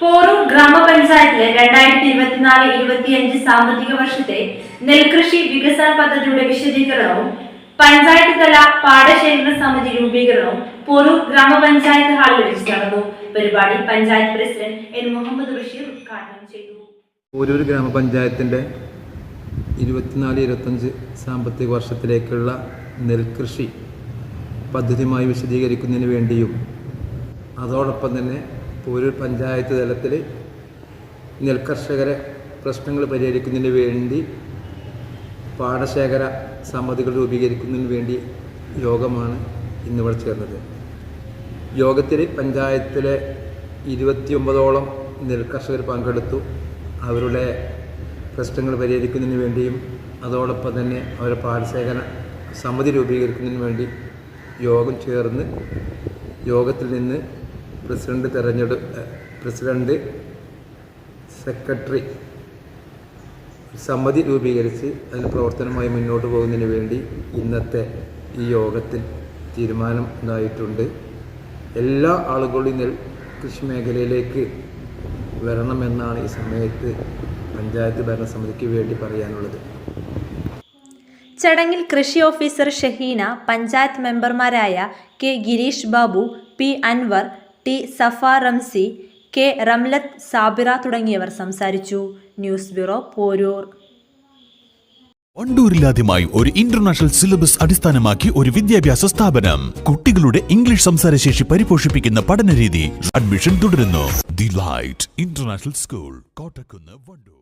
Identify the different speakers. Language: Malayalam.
Speaker 1: Poroor ഗ്രാമപഞ്ചായത്തിലെ രണ്ടായിരത്തി ഇരുപത്തിനാല് ഇരുപത്തിയഞ്ച് സാമ്പത്തിക വർഷത്തെ നെൽകൃഷി വികസന പദ്ധതിയുടെ വിശദീകരണവും പഞ്ചായത്ത് തല പാടശേഖരണ സമിതി രൂപീകരണവും പോരൂർ ഗ്രാമപഞ്ചായത്ത് ഹാളിൽ വെച്ച് നടന്നു. പരിപാടി പഞ്ചായത്ത് പ്രസിഡന്റ് എൻ മുഹമ്മദ് ബഷീർ ഉദ്ഘാടനം ചെയ്തു.
Speaker 2: ഓരോരു ഗ്രാമപഞ്ചായത്തിന്റെ ഇരുപത്തിനാല് ഇരുപത്തഞ്ച് സാമ്പത്തിക വർഷത്തിലേക്കുള്ള നെൽകൃഷി പദ്ധതിയുമായി വിശദീകരിക്കുന്നതിന് വേണ്ടിയും അതോടൊപ്പം തന്നെ ഒരു പഞ്ചായത്ത് തലത്തിൽ നെൽകർഷകരെ പ്രശ്നങ്ങൾ പരിഹരിക്കുന്നതിന് വേണ്ടി പാടശേഖര സമിതികൾ രൂപീകരിക്കുന്നതിന് വേണ്ടി യോഗമാണ് ഇന്നിവിടെ ചേർന്നത്. യോഗത്തിൽ പഞ്ചായത്തിലെ ഇരുപത്തിയൊമ്പതോളം നെൽകർഷകർ പങ്കെടുത്തു. അവരുടെ പ്രശ്നങ്ങൾ പരിഹരിക്കുന്നതിന് വേണ്ടിയും അതോടൊപ്പം തന്നെ അവരുടെ പാടശേഖര സമിതി രൂപീകരിക്കുന്നതിന് വേണ്ടി യോഗം ചേർന്ന് യോഗത്തിൽ നിന്ന് പ്രസിഡന്റ് തെരഞ്ഞെടു പ്രസിഡന്റ് സെക്രട്ടറി സമിതി രൂപീകരിച്ച് അതിന് പ്രവർത്തനമായി മുന്നോട്ട് പോകുന്നതിന് വേണ്ടി ഇന്നത്തെ ഈ യോഗത്തിൽ തീരുമാനം ഉണ്ടായിട്ടുണ്ട്. എല്ലാ ആളുകളും കൃഷി മേഖലയിലേക്ക് വരണമെന്നാണ് ഈ സമയത്ത് പഞ്ചായത്ത് ഭരണസമിതിക്ക് വേണ്ടി പറയാനുള്ളത്.
Speaker 1: ചടങ്ങിൽ കൃഷി ഓഫീസർ ഷഹീന പഞ്ചായത്ത് മെമ്പർമാരായ K Girish Babu P Anwar T Safa Ramsi K Ramlath Sabira തുടങ്ങിയവർ സംസാരിച്ചു. News bureau Poroor.
Speaker 3: വണ്ടൂരിലാദ്യമായി ഒരു ഇന്റർനാഷണൽ സിലബസ് അടിസ്ഥാനമാക്കി ഒരു വിദ്യാഭ്യാസ സ്ഥാപനം. കുട്ടികളുടെ ഇംഗ്ലീഷ് സംസാരശേഷി പരിപോഷിപ്പിക്കുന്ന പഠനരീതി അഡ്മിഷൻ തുടരുന്നു. The light international school Kottakkunnu Wandoor.